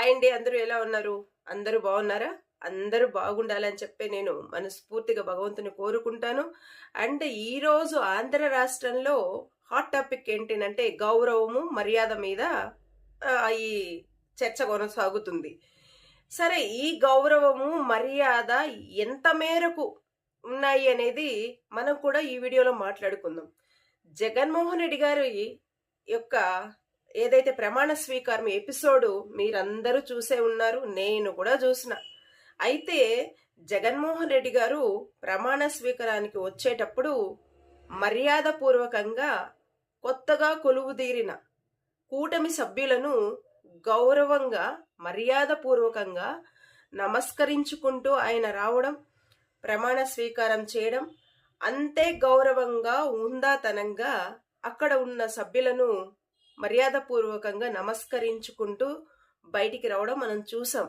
Hi అండి అందరూ ఎలా ఉన్నారు? అందరూ బాగున్నారా? అందరూ బాగుండాలని చెప్పి నేను మనస్ఫూర్తిగా భగవంతుని కోరుకుంటాను. అండ్ ఈరోజు ఆంధ్ర రాష్ట్రంలో హాట్ టాపిక్ ఏంటంటే గౌరవము మర్యాద మీద ఈ చర్చ కొనసాగుతుంది. సరే ఈ గౌరవము మర్యాద ఎంత మేరకు ఉన్నాయి అనేది మనం కూడా ఈ వీడియోలో మాట్లాడుకుందాం. జగన్మోహన్ రెడ్డి గారి యొక్క ఏదైతే ప్రమాణ స్వీకారం ఎపిసోడ్ మీరందరూ చూసే ఉన్నారు నేను కూడా చూసిన. అయితే జగన్మోహన్ రెడ్డి గారు ప్రమాణ స్వీకారానికి వచ్చేటప్పుడు మర్యాదపూర్వకంగా కొత్తగా కొలువుదీరిన కూటమి సభ్యులను గౌరవంగా మర్యాదపూర్వకంగా నమస్కరించుకుంటూ ఆయన రావడం ప్రమాణ స్వీకారం చేయడం అంతే గౌరవంగా ఉందాతనంగా అక్కడ ఉన్న సభ్యులను మర్యాదపూర్వకంగా నమస్కరించుకుంటూ బయటికి రావడం మనం చూసాం.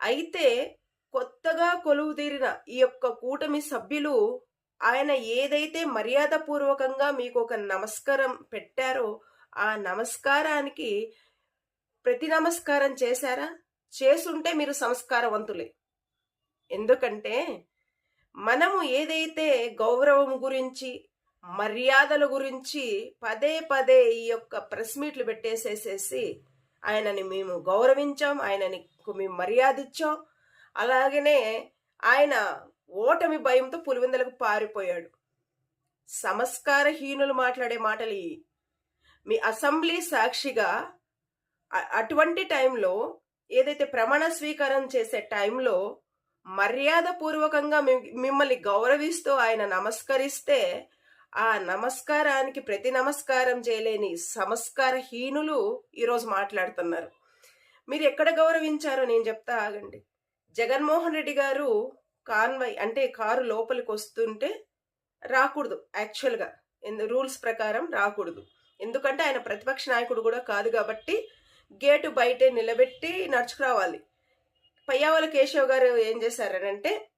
అయితే కొత్తగా కొలువు తీరిన ఈ యొక్క కూటమి సభ్యులు ఆయన ఏదైతే మర్యాదపూర్వకంగా మీకు ఒక నమస్కారం పెట్టారో ఆ నమస్కారానికి ప్రతి నమస్కారం చేశారా? చేసుంటే మీరు సంస్కారవంతులే. ఎందుకంటే మనము ఏదైతే గౌరవం గురించి మర్యాదల గురించి పదే పదే ఈ యొక్క ప్రెస్ మీట్లు పెట్టేసేసేసి ఆయనని మేము గౌరవించాం ఆయనని మేము మర్యాద ఇచ్చాం అలాగనే ఆయన ఓటమి భయంతో పులివిందలకు పారిపోయాడు. సంస్కారహీనులు మాట్లాడే మాటలు మీ అసెంబ్లీ సాక్షిగా అటువంటి టైంలో ఏదైతే ప్రమాణ స్వీకారం చేసే టైంలో మర్యాదపూర్వకంగా మిమ్మల్ని గౌరవిస్తూ ఆయన నమస్కరిస్తే ఆ నమస్కారానికి ప్రతి నమస్కారం చేయలేని సంస్కారహీనులు ఈరోజు మాట్లాడుతున్నారు. మీరు ఎక్కడ గౌరవించారో నేను చెప్తా ఆగండి. జగన్మోహన్ రెడ్డి గారు కాన్వై అంటే కారు లోపలికి వస్తుంటే రాకూడదు యాక్చువల్గా. రూల్స్ ప్రకారం రాకూడదు. ఎందుకంటే ఆయన ప్రతిపక్ష నాయకుడు కూడా కాదు కాబట్టి గేటు బయటే నిలబెట్టి నడుచుకురావాలి. పయ్యావల కేశవ్ గారు ఏం చేశారనంటే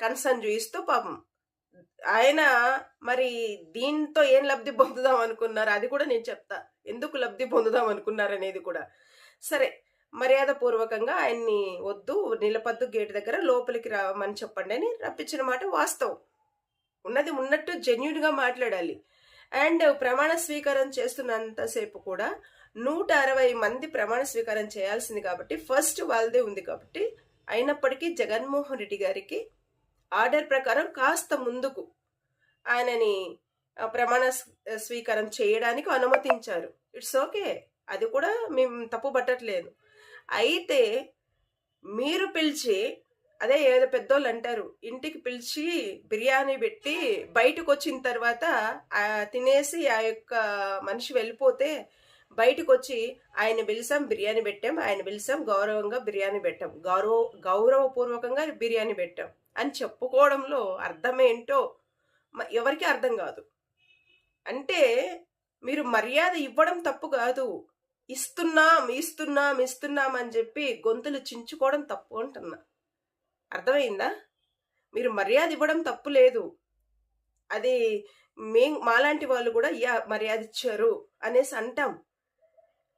కన్సర్న్ చూయిస్తూ పాపం ఆయన మరి దీంతో ఏం లబ్ధి పొందుదాం అనుకున్నారు? అది కూడా నేను చెప్తా. ఎందుకు లబ్ధి పొందుదాం అనుకున్నారు అనేది కూడా. సరే మర్యాద పూర్వకంగా ఆయన్ని వద్దు నిలపద్దు గేట్ దగ్గర లోపలికి రామని చెప్పండి అని రప్పించిన మాట వాస్తవం. ఉన్నది ఉన్నట్టు జెన్యున్గా మాట్లాడాలి. అండ్ ప్రమాణ స్వీకారం చేస్తున్నంతసేపు కూడా నూట అరవై మంది ప్రమాణ స్వీకారం చేయాల్సింది కాబట్టి ఫస్ట్ వాళ్ళదే ఉంది కాబట్టి అయినప్పటికీ జగన్మోహన్ రెడ్డి గారికి ఆర్డర్ ప్రకారం కాస్త ముందుకు ఆయనని ప్రమాణ స్వీకారం చేయడానికి అనుమతించారు. It's okay. అది కూడా మేము తప్పు పట్టట్లేదు. అయితే మీరు పిలిచి అదే ఏదో పెద్దోళ్ళు అంటారు ఇంటికి పిలిచి బిర్యానీ పెట్టి బయటకు వచ్చిన తర్వాత తినేసి ఆ యొక్క మనిషి వెళ్ళిపోతే బయటకు వచ్చి ఆయన పిలిచాం బిర్యానీ పెట్టాం ఆయన పిలిచాం గౌరవంగా బిర్యానీ పెట్టాం గౌరవ గౌరవపూర్వకంగా బిర్యానీ పెట్టాం. అని చెప్పుకోవడంలో అర్థమేంటో ఎవరికీ అర్థం కాదు. అంటే మీరు మర్యాద ఇవ్వడం తప్పు కాదు. ఇస్తున్నాం ఇస్తున్నాం ఇస్తున్నాం అని చెప్పి గొంతులు చించుకోవడం తప్పు అంటున్నా. అర్థమైందా? మీరు మర్యాద ఇవ్వడం తప్పు లేదు. అది మే మాలాంటి వాళ్ళు కూడా యా మర్యాద ఇచ్చారు అనేసి అంటాం.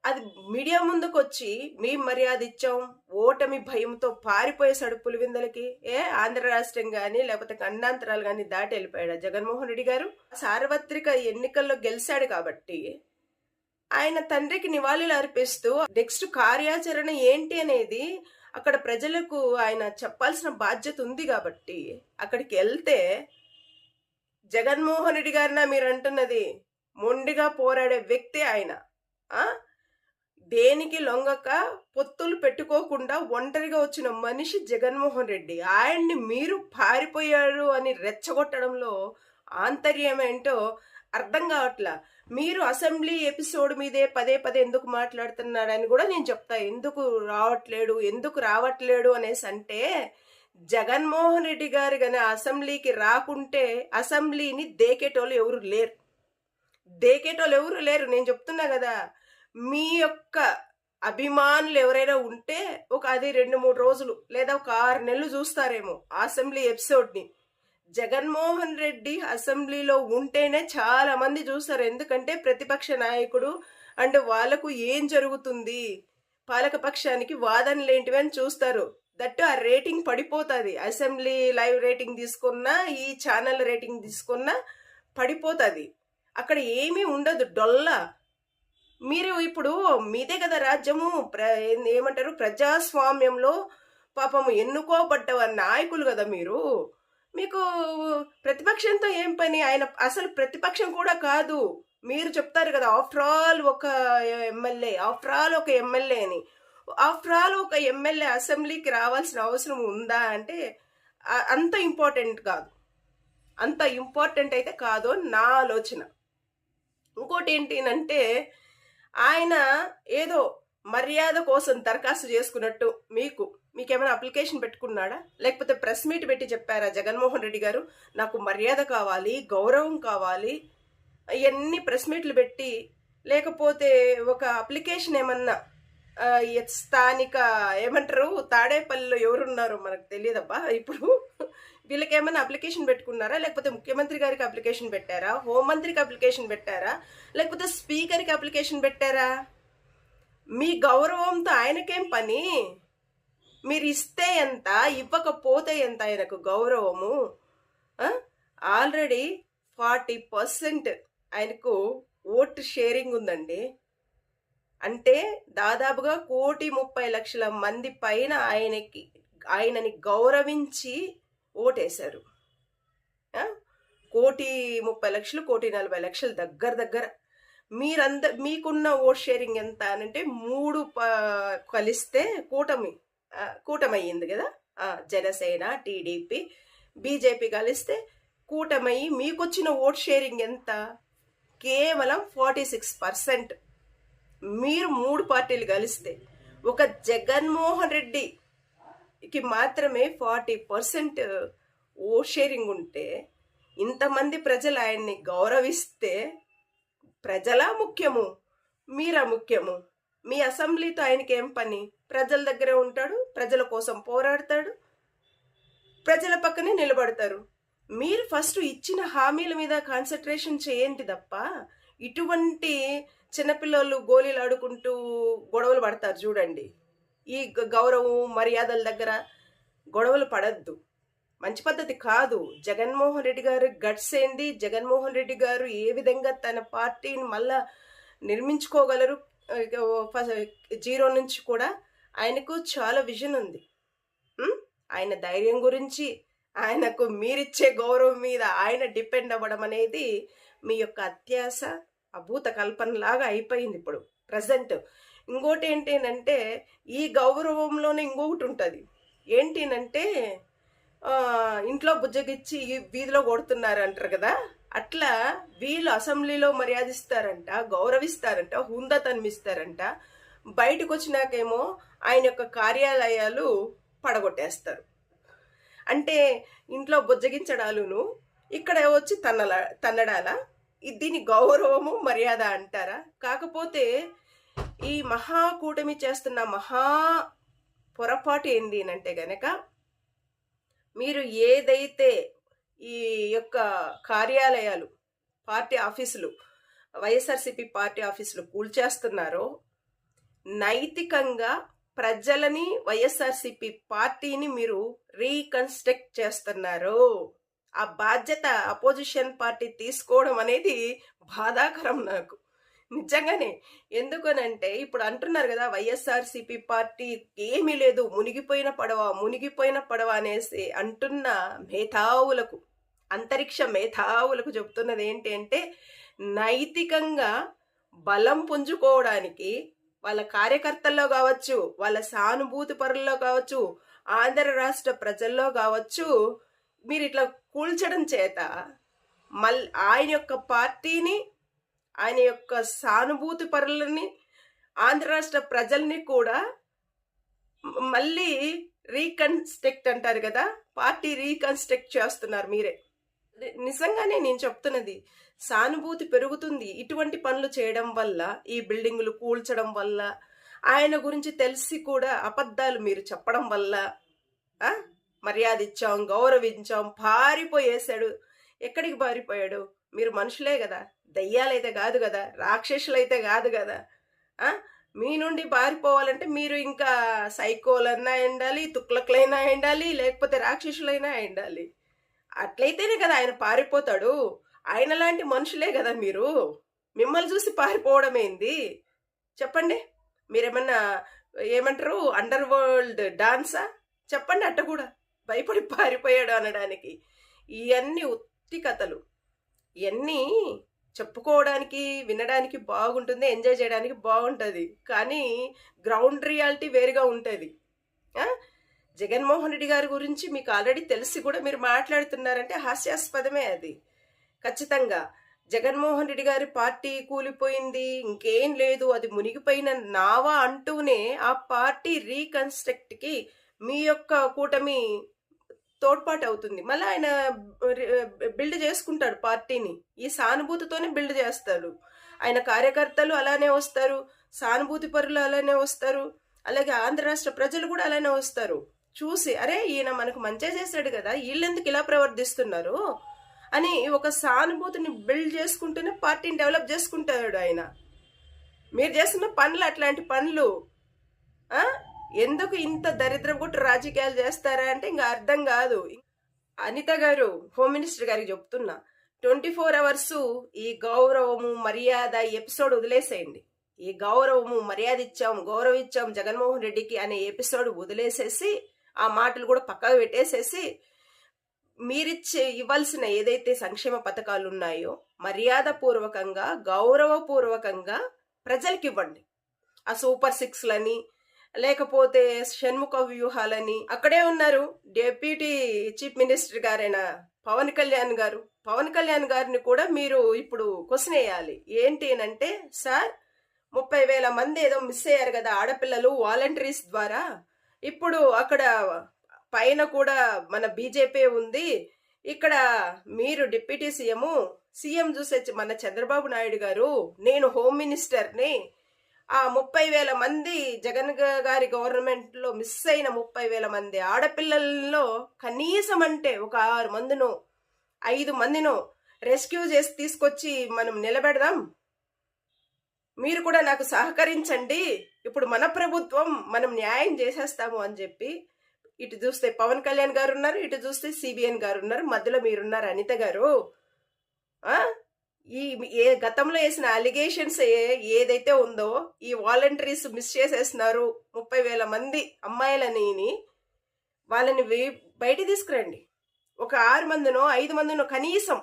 అది మీడియా ముందుకు వచ్చి మేము మర్యాద ఇచ్చాం ఓటమి భయంతో పారిపోయేసాడు పులివిందలకి ఏ ఆంధ్ర రాష్ట్రం కానీ లేకపోతే ఖండాంతరాలు కానీ దాటి వెళ్ళిపోయాడు జగన్మోహన్ రెడ్డి గారు? సార్వత్రిక ఎన్నికల్లో గెలిచాడు కాబట్టి ఆయన తండ్రికి నివాళులు అర్పిస్తూ నెక్స్ట్ కార్యాచరణ ఏంటి అనేది అక్కడ ప్రజలకు ఆయన చెప్పాల్సిన బాధ్యత ఉంది కాబట్టి అక్కడికి వెళ్తే జగన్మోహన్ రెడ్డి గారిన మీరు అంటున్నది మొండిగా పోరాడే వ్యక్తి ఆయన. ఆ? దేనికి లొంగక పొత్తులు పెట్టుకోకుండా ఒంటరిగా వచ్చిన మనిషి జగన్మోహన్ రెడ్డి. ఆయన్ని మీరు పారిపోయారు అని రెచ్చగొట్టడంలో ఆంతర్యం ఏంటో అర్థం కావట్లా. మీరు అసెంబ్లీ ఎపిసోడ్ మీదే పదే పదే ఎందుకు మాట్లాడుతున్నాడని కూడా నేను చెప్తా. ఎందుకు రావట్లేడు ఎందుకు రావట్లేడు అనేసి అంటే జగన్మోహన్ రెడ్డి గారు కానీ అసెంబ్లీకి రాకుంటే అసెంబ్లీని దేకేటోళ్ళు ఎవరు లేరు. దేకేటోళ్ళు ఎవరు లేరు. నేను చెప్తున్నా కదా మీ యొక్క అభిమానులు ఎవరైనా ఉంటే ఒక అది రెండు మూడు రోజులు లేదా ఒక ఆరు నెలలు చూస్తారేమో అసెంబ్లీ ఎపిసోడ్ని. జగన్మోహన్ రెడ్డి అసెంబ్లీలో ఉంటేనే చాలా మంది చూస్తారు. ఎందుకంటే ప్రతిపక్ష నాయకుడు అండ్ వాళ్ళకు ఏం జరుగుతుంది? పాలకపక్షానికి వాదనలు ఏంటివి అని చూస్తారు. దట్టు ఆ రేటింగ్ పడిపోతుంది. అసెంబ్లీ లైవ్ రేటింగ్ తీసుకున్నా ఈ ఛానల్ రేటింగ్ తీసుకున్నా పడిపోతుంది. అక్కడ ఏమీ ఉండదు. డొల్లా మీరు ఇప్పుడు మీదే కదా రాజ్యము ప్ర ఏమంటారు ప్రజాస్వామ్యంలో పాపము ఎన్నుకోబడ్డ నాయకులు కదా మీరు. మీకు ప్రతిపక్షంతో ఏం పని? ఆయన అసలు ప్రతిపక్షం కూడా కాదు. మీరు చెప్తారు కదా ఆఫ్టర్ ఆల్ ఒక ఎమ్మెల్యే ఆఫ్టర్ ఆల్ ఒక ఎమ్మెల్యే అని. ఆఫ్టర్ ఆల్ ఒక ఎమ్మెల్యే అసెంబ్లీకి రావాల్సిన అవసరం ఉందా అంటే అంత ఇంపార్టెంట్ కాదు. అంత ఇంపార్టెంట్ అయితే కాదు అని నా ఆలోచన. ఇంకోటి ఏంటి అంటే ఆయన ఏదో మర్యాద కోసం దరఖాస్తు చేసుకున్నట్టు మీకు మీకేమైనా అప్లికేషన్ పెట్టుకున్నాడా? లేకపోతే ప్రెస్ మీట్ పెట్టి చెప్పారా జగన్మోహన్ రెడ్డి గారు? నాకు మర్యాద కావాలి గౌరవం కావాలి ఇవన్నీ ప్రెస్ మీట్లు పెట్టి లేకపోతే ఒక అప్లికేషన్ ఏమన్నా స్థానిక ఏమంటారు తాడేపల్లిలో ఎవరున్నారో మనకు తెలియదబ్బా ఇప్పుడు. వీళ్ళకి ఏమైనా అప్లికేషన్ పెట్టుకున్నారా? లేకపోతే ముఖ్యమంత్రి గారికి అప్లికేషన్ పెట్టారా? హోంమంత్రికి అప్లికేషన్ పెట్టారా? లేకపోతే స్పీకర్కి అప్లికేషన్ పెట్టారా? మీ గౌరవంతో ఆయనకేం పని? మీరు ఇస్తే ఎంత ఇవ్వకపోతే ఎంత ఆయనకు గౌరవము? ఆల్రెడీ ఫార్టీ పర్సెంట్ ఆయనకు ఓట్ షేరింగ్ ఉందండి. అంటే దాదాపుగా కోటి ముప్పై లక్షల మంది పైన ఆయనకి ఆయనని గౌరవించి ఓటేశారు. కోటి ముప్పై లక్షలు కోటి నలభై లక్షలు దగ్గర దగ్గర. మీరంద మీకున్న ఓట్ షేరింగ్ ఎంత అని అంటే మూడు కలిస్తే కూటమి ఆ, కూటమి అయ్యింది కదా జనసేన టీడీపీ బీజేపీ కలిస్తే కూటమి మీకొచ్చిన ఓట్ షేరింగ్ ఎంత? కేవలం ఫార్టీ సిక్స్ పర్సెంట్. మీరు మూడు పార్టీలు కలిస్తే ఒక జగన్మోహన్ రెడ్డి కి మాత్రమే ఫార్టీ పర్సెంట్ ఓ షేరింగ్ ఉంటే ఇంతమంది ప్రజలు ఆయన్ని గౌరవిస్తే ప్రజలా ముఖ్యము మీరా ముఖ్యము? మీ అసెంబ్లీతో ఆయనకి ఏం పని? ప్రజల దగ్గరే ఉంటాడు ప్రజల కోసం పోరాడతాడు ప్రజల పక్కనే నిలబడతారు. మీరు ఫస్ట్ ఇచ్చిన హామీల మీద కాన్సన్ట్రేషన్ చేయండి తప్ప ఇటువంటి చిన్నపిల్లలు గోళీలు ఆడుకుంటూ గొడవలు పడతారు చూడండి. ఈ గౌరవం మర్యాదల దగ్గర గొడవలు పడద్దు. మంచి పద్ధతి కాదు. జగన్మోహన్ రెడ్డి గారు గట్స్ ఏంది జగన్మోహన్ రెడ్డి గారు ఏ విధంగా తన పార్టీని మళ్ళా నిర్మించుకోగలరు? జీరో నుంచి కూడా ఆయనకు చాలా విజన్ ఉంది. ఆయన ధైర్యం గురించి ఆయనకు మీరిచ్చే గౌరవం మీద ఆయన డిపెండ్ అవ్వడం అనేది మీ యొక్క అత్యాస అభూత కల్పనలాగా అయిపోయింది ఇప్పుడు ప్రజెంట్. ఇంకోటి ఏంటంటే ఈ గౌరవంలోనే ఇంకొకటి ఉంటుంది. ఏంటినంటే ఇంట్లో బుజ్జగిచ్చి వీధిలో కొడుతున్నారు అంటారు కదా అట్లా వీళ్ళు అసెంబ్లీలో మర్యాదిస్తారంట గౌరవిస్తారంట హుందతనమిస్తారంట బయటకు వచ్చినాకేమో ఆయన యొక్క కార్యాలయాలు పడగొట్టేస్తారు. అంటే ఇంట్లో బుజ్జగించడాలును ఇక్కడ వచ్చి తన్నల తన్నడాలా? దీని గౌరవము మర్యాద అంటారా? కాకపోతే ఈ మహాకూటమి చేస్తున్న మహా పొరపాటు ఏంది అంటే గనక మీరు ఏదైతే ఈ యొక్క కార్యాలయాలు పార్టీ ఆఫీసులు వైఎస్ఆర్సిపి పార్టీ ఆఫీసులు కూల్చేస్తున్నారో నైతికంగా ప్రజలని వైఎస్ఆర్సిపి పార్టీని మీరు రీకన్స్ట్రక్ట్ చేస్తున్నారు ఆ బాధ్యత అపోజిషన్ పార్టీ తీసుకోవడం అనేది బాధాకరం నాకు. నిజంగానే. ఎందుకనంటే ఇప్పుడు అంటున్నారు కదా వైఎస్ఆర్సిపి పార్టీ ఏమీ లేదు మునిగిపోయిన పడవ మునిగిపోయిన పడవ అనేసి అంటున్న మేధావులకు అంతరిక్ష మేధావులకు చెప్తున్నది ఏంటి అంటే నైతికంగా బలం పుంజుకోవడానికి వాళ్ళ కార్యకర్తల్లో కావచ్చు వాళ్ళ సానుభూతి పరుల్లో కావచ్చు ఆంధ్ర రాష్ట్ర ప్రజల్లో కావచ్చు మీరు ఇట్లా కూల్చడం చేత మల్ ఆయన యొక్క పార్టీని ఆయన యొక్క సానుభూతి పరులని ఆంధ్ర రాష్ట్ర ప్రజల్ని కూడా మళ్ళీ రీకన్స్ట్రక్ట్ అంటారు కదా? పార్టీ రీకన్స్ట్రక్ట్ చేస్తున్నారు మీరే. నిజంగానే నేను చెప్తున్నది సానుభూతి పెరుగుతుంది. ఇటువంటి పనులు చేయడం వల్ల ఈ బిల్డింగులు కూల్చడం వల్ల ఆయన గురించి తెలిసి కూడా అబద్ధాలు మీరు చెప్పడం వల్ల మర్యాద ఇచ్చాం గౌరవించాం పారిపోయేశాడు. ఎక్కడికి పారిపోయాడు? మీరు మనుషులే కదా దయ్యాలైతే కాదు కదా రాక్షసులైతే కాదు కదా మీ నుండి పారిపోవాలంటే మీరు ఇంకా సైకోలన్నా ఎండాలి తుక్లకులైనా ఎండాలి లేకపోతే రాక్షసులైనా ఎండాలి. అట్లయితేనే కదా ఆయన పారిపోతాడు. ఆయన లాంటి మనుషులే కదా మీరు. మిమ్మల్ని చూసి పారిపోవడం ఏంది? చెప్పండి. మీరేమన్నా ఏమంటారు? అండర్ వరల్డ్ డాన్సా చెప్పండి అట్ట కూడా. భయపడి పారిపోయాడు అనడానికి. ఇవన్నీ ఉత్తి కథలు. ఇవన్నీ చెప్పుకోవడానికి వినడానికి బాగుంటుంది ఎంజాయ్ చేయడానికి బాగుంటుంది. కానీ గ్రౌండ్ రియాలిటీ వేరుగా ఉంటుంది. జగన్మోహన్ రెడ్డి గారి గురించి మీకు ఆల్రెడీ తెలిసి కూడా మీరు మాట్లాడుతున్నారంటే హాస్యాస్పదమే అది. ఖచ్చితంగా. జగన్మోహన్ రెడ్డి గారి పార్టీ కూలిపోయింది ఇంకేం లేదు అది మునిగిపోయిన నావా అంటూనే ఆ పార్టీ రీకన్స్ట్రక్ట్కి మీ యొక్క కూటమి తోడ్పాటు అవుతుంది. మళ్ళీ ఆయన బిల్డ్ చేసుకుంటాడు పార్టీని. ఈ సానుభూతితోనే బిల్డ్ చేస్తాడు. ఆయన కార్యకర్తలు అలానే వస్తారు. సానుభూతి పరులు అలానే వస్తారు. అలాగే ఆంధ్ర రాష్ట్ర ప్రజలు కూడా అలానే వస్తారు. చూసి అరే ఈయన మనకు మంచిగా చేశాడు కదా వీళ్ళెందుకు ఇలా ప్రవర్తిస్తున్నారు? అని ఒక సానుభూతిని బిల్డ్ చేసుకుంటూనే పార్టీని డెవలప్ చేసుకుంటాడు ఆయన. మీరు చేస్తున్న పనులు అట్లాంటి పనులు ఎందుకు ఇంత దరిద్రపుట్టు రాజకీయాలు చేస్తారా అంటే ఇంకా అర్థం కాదు. అనిత గారు హోమ్ మినిస్టర్ గారికి చెప్తున్నా ట్వంటీ ఫోర్ అవర్స్ ఈ గౌరవము మర్యాద ఎపిసోడ్ వదిలేసేయండి. ఈ గౌరవము మర్యాద ఇచ్చాము గౌరవం ఇచ్చాము జగన్మోహన్ రెడ్డికి అనే ఎపిసోడ్ వదిలేసేసి ఆ మాటలు కూడా పక్కకు పెట్టేసేసి మీరిచ్చే ఇవ్వాల్సిన ఏదైతే సంక్షేమ పథకాలు ఉన్నాయో మర్యాద పూర్వకంగా గౌరవపూర్వకంగా ప్రజలకి ఇవ్వండి ఆ సూపర్ సిక్స్లని లేకపోతే షణ్ముఖ వ్యూహాలని. అక్కడే ఉన్నారు డెప్యూటీ చీఫ్ మినిస్టర్ గారైన పవన్ కళ్యాణ్ గారు. పవన్ కళ్యాణ్ గారిని కూడా మీరు ఇప్పుడు క్వశ్చన్ వేయాలి. ఏంటి అంటే సార్ ముప్పై వేల మంది ఏదో మిస్ అయ్యారు కదా ఆడపిల్లలు వాలంటీర్స్ ద్వారా. ఇప్పుడు అక్కడ పైన కూడా మన బీజేపీ ఉంది. ఇక్కడ మీరు డిప్యూటీ సీఎం సీఎం చూసే మన చంద్రబాబు నాయుడు గారు నేను హోమ్ మినిస్టర్ని ఆ ముప్పై వేల మంది జగన్ గారి గవర్నమెంట్లో మిస్ అయిన ముప్పై వేల మంది ఆడపిల్లల్లో కనీసం అంటే ఒక ఆరు మందినో ఐదు మందినో రెస్క్యూ చేసి తీసుకొచ్చి మనం నిలబెడదాం. మీరు కూడా నాకు సహకరించండి. ఇప్పుడు మన ప్రభుత్వం మనం న్యాయం చేసేస్తాము అని చెప్పి ఇటు చూస్తే పవన్ కళ్యాణ్ గారు ఉన్నారు ఇటు చూస్తే సిబిఎన్ గారు ఉన్నారు మధ్యలో మీరున్నారు అనిత గారు. ఈ ఏ గతంలో వేసిన అలిగేషన్స్ ఏదైతే ఉందో ఈ వాలంటీర్స్ మిస్ చేసేస్తున్నారు ముప్పై వేల మంది అమ్మాయిలని వాళ్ళని బయట తీసుకురండి. ఒక ఆరు మందినో ఐదు మందినో కనీసం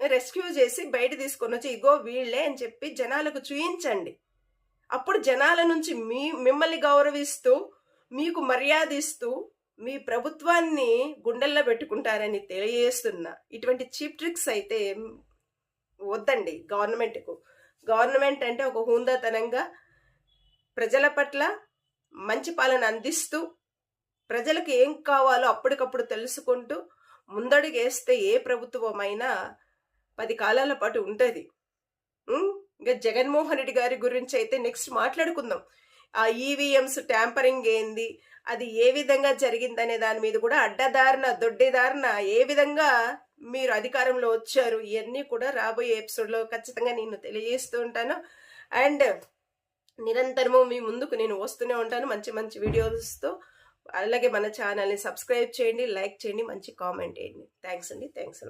రెస్క్యూ చేసి బయట తీసుకొని వచ్చి ఇగో వీళ్ళే అని చెప్పి జనాలకు చూయించండి. అప్పుడు జనాల నుంచి మీ మిమ్మల్ని గౌరవిస్తూ మీకు మర్యాద ఇస్తూ మీ ప్రభుత్వాన్ని గుండెల్లో పెట్టుకుంటారని తెలియజేస్తున్న ఇటువంటి చీప్ ట్రిక్స్ అయితే వద్దండి గవర్నమెంట్కు. గవర్నమెంట్ అంటే ఒక హుందాతనంగా ప్రజల పట్ల మంచి పాలన అందిస్తూ ప్రజలకు ఏం కావాలో అప్పటికప్పుడు తెలుసుకుంటూ ముందడుగేస్తే ఏ ప్రభుత్వమైనా పది కాలాల పాటు ఉంటుంది. ఇంకా జగన్మోహన్ రెడ్డి గారి గురించి అయితే నెక్స్ట్ మాట్లాడుకుందాం. ఆ ఈవీఎంస్ ట్యాంపరింగ్ ఏంది? అది ఏ విధంగా జరిగిందనే దాని మీద కూడా అడ్డదారిన దొడ్డిదారిన ఏ విధంగా మీరు అధికారంలో వచ్చారు ఇవన్నీ కూడా రాబోయే ఎపిసోడ్లో ఖచ్చితంగా నేను తెలియజేస్తూ ఉంటాను. అండ్ నిరంతరము మీ ముందుకు నేను వస్తూనే ఉంటాను మంచి మంచి వీడియోస్తో. అలాగే మన ఛానల్ని సబ్స్క్రైబ్ చేయండి లైక్ చేయండి మంచి కామెంట్ చేయండి. థ్యాంక్స్ అండి థ్యాంక్స్